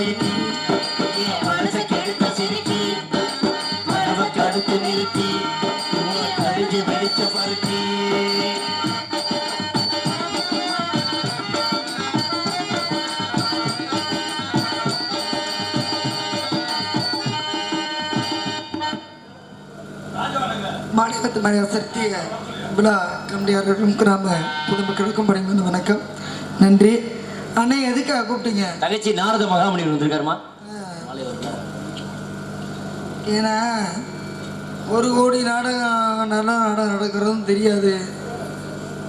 மாநிலத்து மனித சக்தி விழா கமிட்டியாளர்களும் கிராம பொதுமக்களுக்கும் படைந்து வணக்கம். நன்றி. அண்ணே எதுக்காக கூப்பிட்டீங்க? தங்கச்சி நாரத மகாமணி வந்திருக்காருமா? ஏன்னா ஒரு கோடி நாடகம் நல்ல நாடகம் நடக்கிறதும் தெரியாது.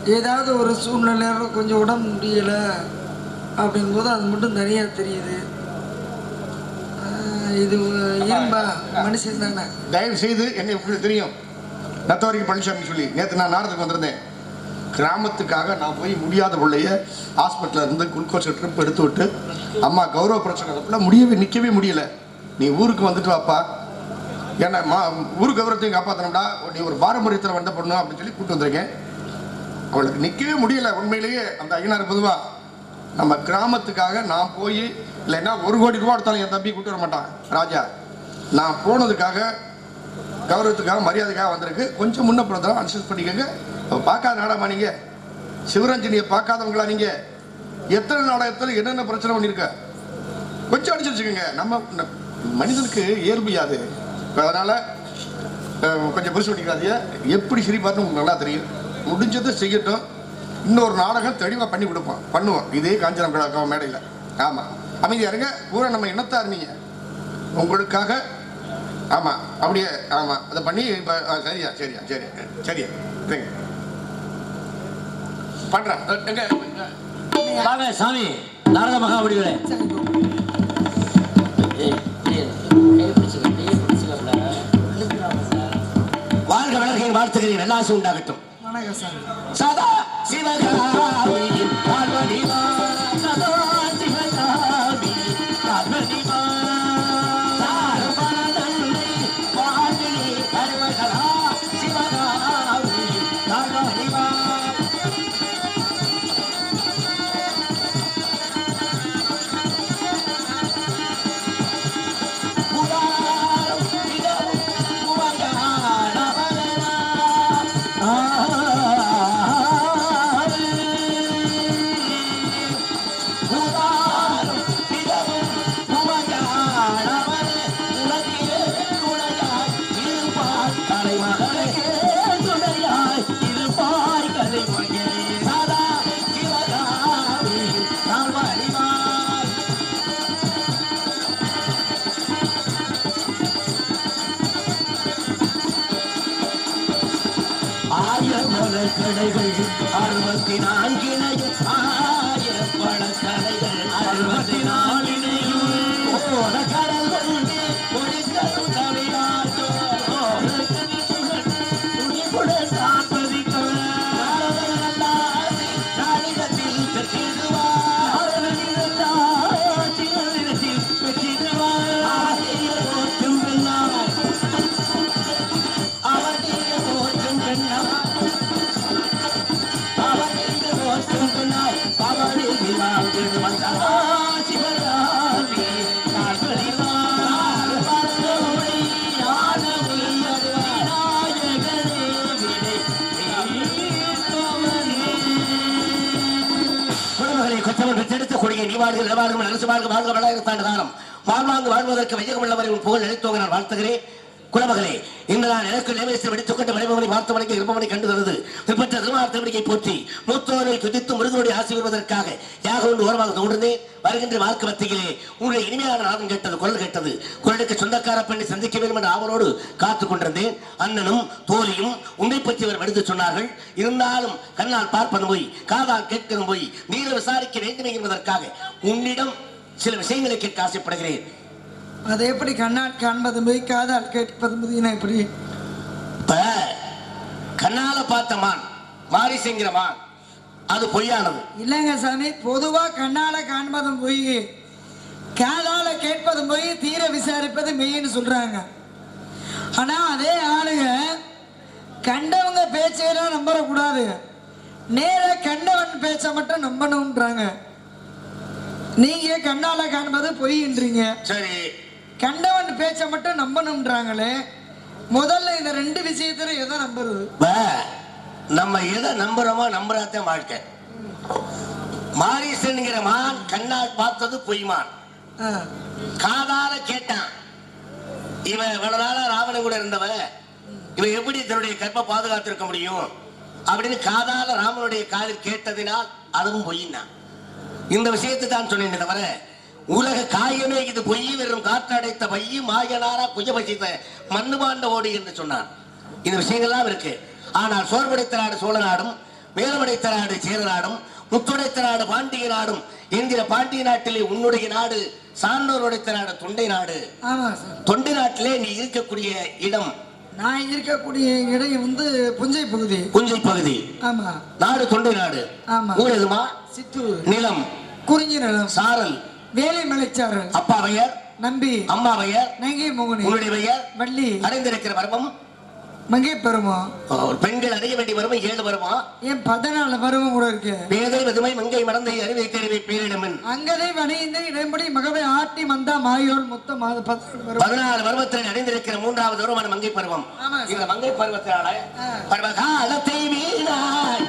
ஏதாவது ஒரு சூழ்நிலையில கொஞ்சம் உடம்பு முடியலை அப்படிங்கும்போது அது மட்டும் தனியாக தெரியுது. இது இயல்பா? மனுஷன் தானே. தயவு செய்து என்னை தெரியும். நத்தவரிக்கு பழனிசாமி சொல்லி. நேற்று நான் நாடகத்துக்கு வந்திருந்தேன். கிராமத்துக்காக நான் போய் முடியாத பிள்ளைய ஹாஸ்பிட்டலில் இருந்து குளுக்கோஸ் ட்ரிப் எடுத்து விட்டு அம்மா கௌரவ பிரச்சனை முடியவே நிற்கவே முடியல. நீ ஊருக்கு வந்துட்டு வாப்பா. ஏன்னா மா ஊர் கௌரவத்தையும் காப்பாற்றணும்டா நீ ஒரு பாரம்பரியத்தில் வந்த பொண்ணு அப்படின்னு சொல்லி கூப்பிட்டு வந்திருக்கேன். அவளுக்கு நிற்கவே முடியல. உண்மையிலேயே அந்த ஐயனார் பொதுவா நம்ம கிராமத்துக்காக நான் போய் இல்லைன்னா ஒரு கோடி ரூபா எடுத்தாலும் என் தம்பி கூட்டு வர மாட்டான் ராஜா. நான் போனதுக்காக கௌரவத்துக்காக மரியாதைக்காக வந்திருக்கு. கொஞ்சம் முன்ன பிறந்தாலும் அனுசரிச்சு பண்ணிக்கோங்க. பார்க்காத நாடாமா நீங்க? சிவரஞ்சனியை பார்க்காதவங்களா நீங்க? எத்தனை நாடகத்தில் என்னென்ன பிரச்சனை பண்ணியிருக்க கொஞ்சம் அனுசரிச்சுக்கோங்க நம்ம மனிதனுக்கு இயல்பு அது அதனால கொஞ்சம் பெருசு பண்ணிக்காதீங்க. எப்படி சிரிப்பாருன்னு உங்களுக்கு நல்லா தெரியும். முடிஞ்சதை செய்யட்டும். இன்னொரு நாடகம் தெளிவாக பண்ணி கொடுப்போம். பண்ணுவோம். இதே காஞ்சிரம் கழகம் மேடையில். ஆமாம் அமைதியா இருங்க. பூரா நம்ம என்னத்தா இருந்தீங்க. உங்களுக்காக ஆமாம் அப்படியே ஆமாம் அதை பண்ணி இப்போ சரியா சரியா சரி சரியா. சரிங்க பண்ணுறேன் எங்க? வாங்க சாமி. நாரத மகாமணிகளே வாழ்க வளர்கிறேன் வாழ்த்துகிறேன். எல்லாசும் உண்டாகட்டும். சதா சிவகாமி பார்வதிமா ஆயிரமலர் கடைகள் அறுபத்தி நான்கினையும் ஆயிரப்பட கடைகள் அறுபத்தி வாழ்க நிலவாழ்க அரசு வாழ்க வாழ்க வளாயிரத்தாண்டு காலம் வாழ்வாங்கு வாழ்வதற்கு வையகம் உள்ளவரை உன் புகழ் நினைத்தோங்க நான் வாழ்த்துகிறேன் குலமகளே இன்றுதான் எனக்கு நேமேசர் வெடித்துக் கொண்ட மலைமகனை பார்த்த வணங்கி இருப்பவனை கண்டு தருது பிற்பட்ட திருமார்த்தவடிக்கை போற்றி மூத்தோரை துதித்து முருகனுடைய ஆசி வருவதற்காக யாக ஒன்று ஓரமாக தோன்றினேன். வருகின்ற வாக்கு மத்தியிலே உங்களுடைய இனிமையான நாதம் கேட்டது குரல் கேட்டது. குரலுக்கு சொந்தக்கார பெண்ணை சந்திக்க வேண்டும் என்ற ஆவலோடு காத்துக் கொண்டிருந்தேன். அண்ணனும் தோழியும் உன்னை பற்றி அவர் எடுத்து சொன்னார்கள். இருந்தாலும் கண்ணால் பார்ப்பதும் போய் காதால் கேட்கணும் போய் நீர விசாரிக்க வேண்டுமே என்பதற்காக உன்னிடம் சில விஷயங்களை கேட்க ஆசைப்படுகிறேன். அதை எப்படி கண்ணால் காண்பது போய் காதால் கேட்பது முடியும்னா எப்படி இப்ப கண்ணால பார்த்த மான் மாரிசைங்கிற மான் அது பொய்யானது. இல்லைங்க சாமி பொதுவா கண்ணால காண்பதும் போய் காதால கேட்பதும் போய் தீர விசாரிப்பது மெய்ன்னு சொல்றாங்க. ஆனா அதே ஆளுங்க கண்டவங்க பேச்சையெல்லாம் நம்பக்கூடாது நேர கண்டவன் பேச்ச மட்டும் நம்பணும்ன்றாங்க. நீங்க கண்ணால காண்பது பொய்ன்றீங்க சரி. கண்டவன் பேச்சை மட்டும் நம்பணும்ன்றாங்களே முதல்ல இந்த ரெண்டு விஷயத்துல எதை நம்புறது? நம்ம எதை நம்புறோமோ நம்புறாதான் வாழ்க்கை. மாரீசன்கிற மான் கண்ணால் பார்த்தது பொய்மான். காதால கேட்டான். இவன் இவ்வளவு நாளா ராவணன் கூட இருந்தவன் இவன் எப்படி தன்னுடைய கற்பை பாதுகாத்திருக்க முடியும்? அப்படின்னு காதால ராமனுடைய காதில் கேட்டதினால் அதுவும் பொய்னா இந்த விஷயத்தை தான் சொன்னேன் தவிர உலக காயமே இது பொய் வெறும் காற்றடைத்த பையி மாயனாரா குஜபசித்த மண்ணு மாண்ட ஓடு என்று சொன்னான். இந்த விஷயங்கள்லாம் இருக்கு. ஆனால் சோர்வடைத்த நாடு சோழ நாடும் மேலமடைத்த நாடு சேர நாடும் முத்துடைத்த நாடு பாண்டிய நாடும் என்கிற பாண்டிய நாட்டிலே உன்னுடைய நாடு சான்றோர் உடைத்த நாடு தொண்டை நாடு. தொண்டை நாட்டிலே நீ இருக்கக்கூடிய இடம். நான் இருக்கக்கூடிய இடம் வந்து புஞ்சை பகுதி. புஞ்சை பகுதி. ஆமா. நாடு தொண்டை நாடு. ஆமா. ஊர் எதுமா? சித்தூர் நிலம். குறிஞ்சி நிலம். சாரல். வேலை மலைச்சாரல் அப்பா பெயர் நம்பி அம்மா பெயர் நங்கை மோகனி உன்னுடைய பெயர் வள்ளி அடைந்திருக்கிற பருவம் மங்கை பருவம் ஓ, பெண்கள் அடைய வேண்டிய பருவம் ஏழு பருவம் ஏன் பதினாலு பருவம் கூட இருக்கு? பேதை விதுமை மங்கை மடந்தை அறிவை தெரிவை பேரிடமன். அங்கதை வணிந்து இடம்படி மகவை ஆட்டி மந்தா மாயோல் மொத்தம் மாத பதினாலு பருவத்தில் அடைந்திருக்கிற மூன்றாவது பருவமான மங்கை பருவம். இந்த மங்கை பருவத்தினால. பருவகாலத்தை மீனாய்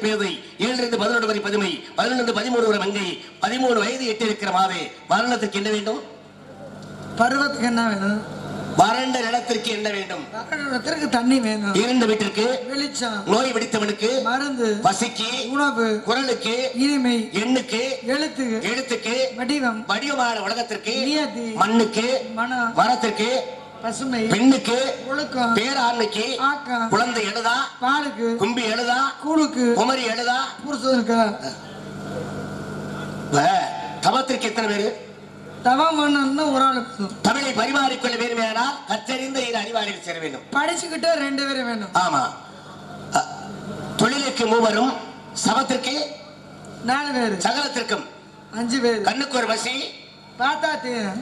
பேதை ஏழிலிருந்து பதினொன்று வரை பதுமை பதினொன்று பதிமூணு வரை மங்கை பதிமூணு வயது எட்டு இருக்கிற மாதே மரணத்துக்கு என்ன வேண்டும்? பருவத்துக்கு என்ன வேணும்? வறண்ட நிலத்திற்கு என்ன வேண்டும்? தண்ணி வேணும். இருண்ட வீட்டிற்கு வெளிச்சம். நோய் பிடித்தவனுக்கு மருந்து. பசிக்கு உணவு. குரலுக்கு இனிமை. எண்ணுக்கு எழுத்து எழுத்துக்கு வடிவம். வடிவமான உலகத்திற்கு மண்ணுக்கு மனம். மரத்திற்கு பசுமை பெண்ணுக்கு பேராண்மைக்கு குழந்தை எழுதா பாலுக்கு கும்பி எழுதா கூழுக்கு குமரி எழுதா? புருஷனுக்கு. தவத்திற்கு எத்தனை பேரு? தவம் பண்ணணும்னு ஒரு ஆள். தமிழை பரிமாறிக்கொள்ள வேண்டுமேனால் கற்றறிந்த இரு அறிவாளிகள் சேர வேண்டும். படிச்சுக்கிட்டே ரெண்டு பேரும் வேணும். ஆமா. தொழிலுக்கு மூவரும் சமத்திற்கு நாலு பேரு. சகலத்திற்கும். அஞ்சு பேரு. கண்ணுக்கு ஒரு வசி பார்த்தா தீரும்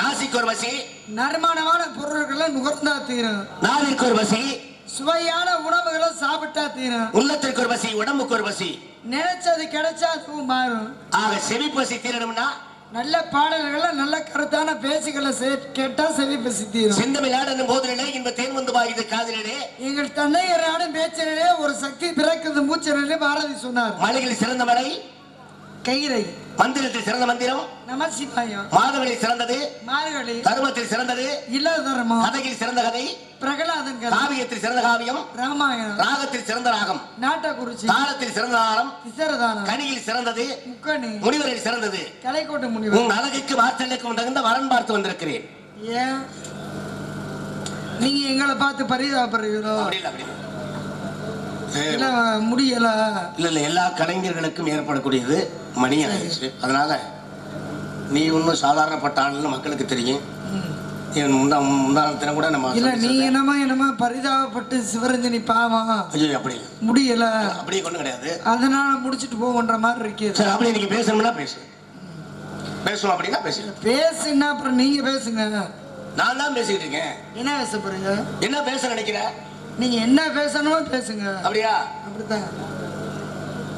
நாசிக்கு ஒரு வசி நறுமணமான பொருட்களை நுகர்ந்தா தீரும் நாவிற்கு ஒரு வசி சுவையான உணவுகளை சாப்பிட்டா தீரும் உள்ளத்திற்கு ஒரு வசி உடம்புக்கு ஒரு வசி நினைச்சது கிடைச்சா அதுவும் மாறும். ஆக செவி பசி தீரணும்னா? நல்ல பாடல்களை நல்ல கருத்தான பேச்சுகளை கேட்டா செவி பசி தீரும். செந்தமிழ் போதிலே இன்ப தேன் வந்து வாயுது காதலிலே எங்கள் தந்தையரான பேச்சிலே ஒரு சக்தி பிறக்குது மூச்சிலே பாரதி சொன்னார். மலைகளில் சிறந்த மலை? கைரை மந்திரத்தில் சிறந்த மந்திரம்? நம சிவாயம் மாதவனில் சிறந்தது? மார்கழி தருமத்தில் சிறந்தது? இல்லதர்மம் கதையில் சிறந்த கதை? பிரகலாதன் கதை காவியத்தில் சிறந்த காவியம்? ராமாயணம். ராகத்தில் சிறந்த ராகம்? நாட்டக்குறிச்சி. தாளத்தில் சிறந்த தாளம் விசரதானம். கனியில் சிறந்தது? முக்கணி. முனிவரில் சிறந்தது? கலைக்கோட்டை முனிவர். உன் அழகுக்கு மாற்றலுக்கும் தகுந்த வரன் பார்த்து வந்திருக்கிறேன். ஏன்? நீங்க எங்களை பார்த்து பரிதாபப்படுறீங்களோ இல்ல இல்ல. இல்ல முடியல. இல்ல இல்ல எல்லா கலைஞர்களுக்கும் ஏற்படக்கூடியது மணி ஆயிடுச்சு அதனால நீ ஒன்றும் சாதாரணப்பட்ட ஆளுன்னு மக்களுக்கு தெரியும். முந்தா முந்தானத்தின கூட நம்ம இல்ல நீ. என்னமோ என்னமோ பரிதாபப்பட்டு சிவரஞ்சனி பாவம். ஐயோ அப்படி முடியல. அப்படியே கொண்டு கிடையாது. அதனால முடிச்சிட்டு போகன்ற மாதிரி இருக்கு. சரி அப்படி நீங்க பேசணும்னா பேசு. பேசுவோம் அப்படின்னா பேசு. பேசுன்னா அப்புறம் நீங்க பேசுங்க. நான் தான் பேசிக்கிட்டு இருக்கேன். என்ன பேச போறீங்க? என்ன பேச நினைக்கிற? நீங்க என்ன பேசணுமோ பேசுங்க. அப்படியா? அப்படித்தான்.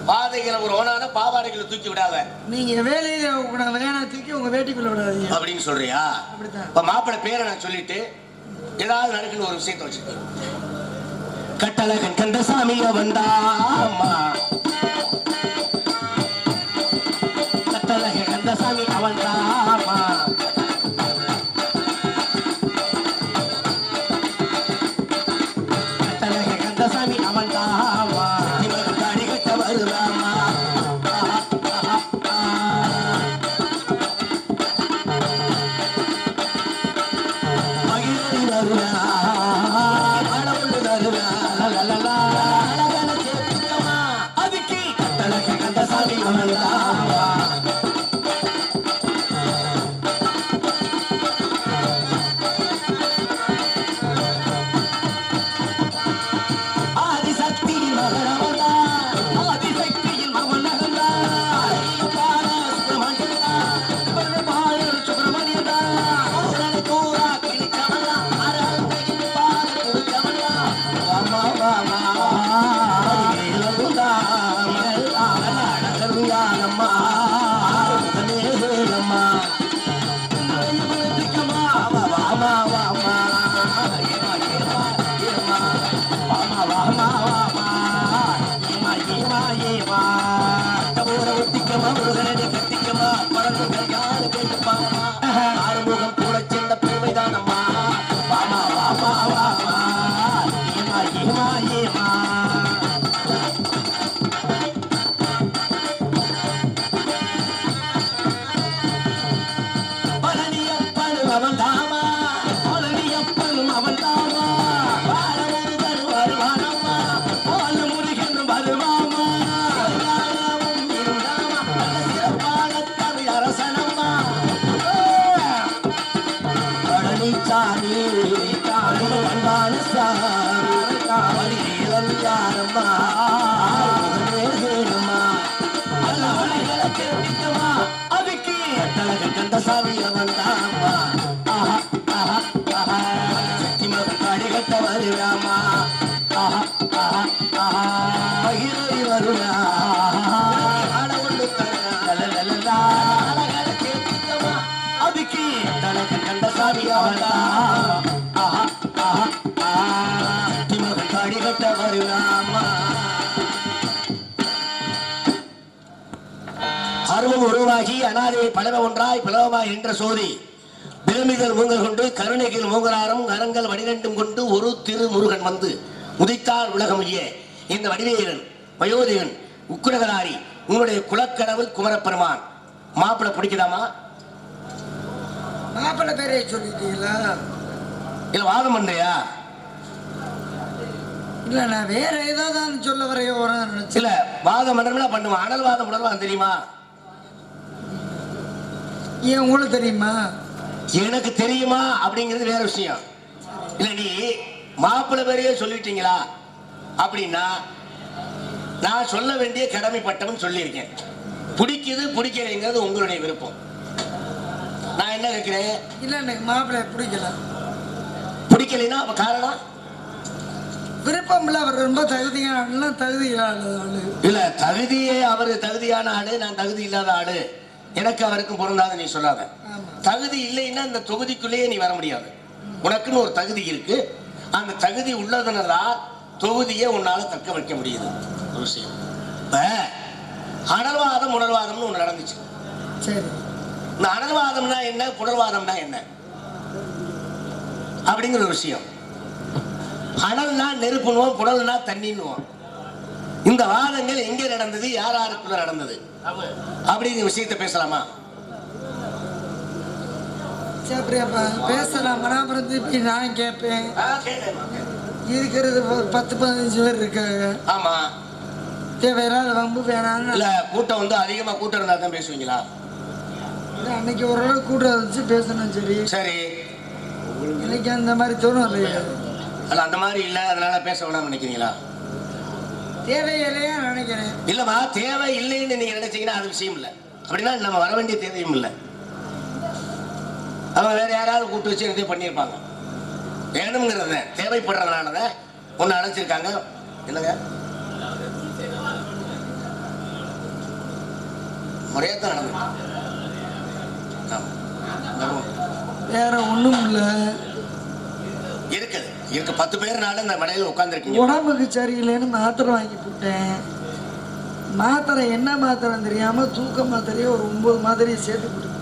பாதைகளை ஒரு ஓனான பாவாடைகளை தூக்கி விடாத. நீங்க வேலையில உங்களை வேணா தூக்கி உங்க வேட்டிக்குள்ள விடாதீங்க. அப்படின்னு சொல்றியா? இப்ப மாப்பிள்ளை பேரை நான் சொல்லிட்டு ஏதாவது நடக்குன்னு ஒரு விஷயத்த வச்சிருக்கேன் கட்டழகன் கந்தசாமி வந்தாமா கட்டழகன் மகிழ்ச்சி அனாதையை பலவ ஒன்றாய் பிளவமாய் என்ற சோதி. பிரமிதல் மூங்கல் கொண்டு கருணைகள் மூங்கராரம் கரங்கள் வடிரண்டும் கொண்டு ஒரு திரு முருகன் வந்து உதித்தார் உலகம் ஐய இந்த வடிவேலன் வயோதிகன் உக்குரகராரி உன்னுடைய குலக்கடவுள் குமரப்பெருமான். மாப்பிளை பிடிக்குதாமா? மாப்பிள்ளை பேரே சொல்லிட்டீங்களா? இல்ல வாதம் பண்றியா? இல்ல நான் வேற ஏதாவது சொல்ல வரைய வரேன் நினைச்சேன். இல்ல வாதம் பண்றோம்னா பண்ணுவான் அனல் வாதம் உணர்வான் தெரியுமா? ஏன் உங்களுக்கு தெரியுமா? எனக்கு தெரியுமா அப்படிங்கிறது வேற விஷயம். இல்ல நீ மாப்பிள்ளை பேரையே சொல்லிட்டீங்களா? அப்படின்னா நான் சொல்ல வேண்டிய கடமைப்பட்டவன் சொல்லியிருக்கேன். பிடிக்குது பிடிக்கலைங்கிறது உங்களுடைய விருப்பம். நான் என்ன கேட்கிறேன்? இல்ல எனக்கு மாப்பிள்ளை பிடிக்கல. பிடிக்கலைன்னா அப்ப காரணம்? விருப்பம் இல்ல அவர் ரொம்ப தகுதியான தகுதியான ஆளு. இல்ல தகுதியே அவர் தகுதியான ஆளு நான் தகுதி இல்லாத ஆளு. எனக்கு அவருக்கும் பொருந்தாது நீ சொல்லாத. தகுதி இல்லைன்னா இந்த தொகுதிக்குள்ளேயே நீ வர முடியாது. உனக்குன்னு ஒரு தகுதி இருக்கு. அந்த தகுதி உள்ளதுனால தொகுதியை உன்னால தக்க வைக்க முடியுது. ஒரு விஷயம். இப்ப அனல்வாதம் உணர்வாதம்னு ஒண்ணு நடந்துச்சு. சரி. இந்த அனல்வாதம்னா என்ன புனர்வாதம்னா என்ன? அப்படிங்கிற ஒரு விஷயம். அனல்னா நெருப்புனுவோம் புனல்னா தண்ணின்னுவோம். இந்த வாதங்கள் எங்க நடந்தது? யார் யாருக்குள்ள நடந்தது அப்படிங்கிற விஷயத்தை பேசலாமா? பேசலாம். திருப்பி நான் கேட்பேன். இருக்கிறது பத்து பதினஞ்சு பேர் இருக்காங்க. ஆமா. தேவையில்லாத வம்பு வேணாம்னு இல்ல கூட்டம் வந்து அதிகமா கூட்டம் இருந்தா தான் பேசுவீங்களா? அன்னைக்கு ஓரளவு கூட வச்சு பேசணும் சரி. சரி. இன்னைக்கு அந்த மாதிரி தோணும் இல்லையா. அந்த மாதிரி இல்ல அதனால பேச வேணாம்னு நினைக்கிறீங்களா? தேவையில்லையா நினைக்கிறேன். இல்லம்மா தேவை இல்லைன்னு நீங்க நினைச்சீங்கன்னா அது விஷயம் இல்ல. அப்படின்னா நம்ம வர வேண்டிய தேவையும் இல்லை. அவங்க வேற யாராவது கூட்டு வச்சு எதையும் பண்ணியிருப்பாங்க. வேணுங்கிறத தேவைப்படுறதுனால ஒன்று அழைச்சிருக்காங்க என்னங்க? முறையாக தான் நடந்தது ஆமா. வேற ஒண்ணும் இல்ல. இருக்குது. இருக்கு பத்து பேர்னால இந்த மடையில் உட்காந்துருக்கீங்க உடம்புக்கு சரியில்லைன்னு மாத்திரை வாங்கி போட்டேன். மாத்திரை என்ன மாத்திரை தெரியாம தூக்க மாத்திரையே ஒரு ஒன்பது மாதிரி சேர்த்து கொடுத்தேன்.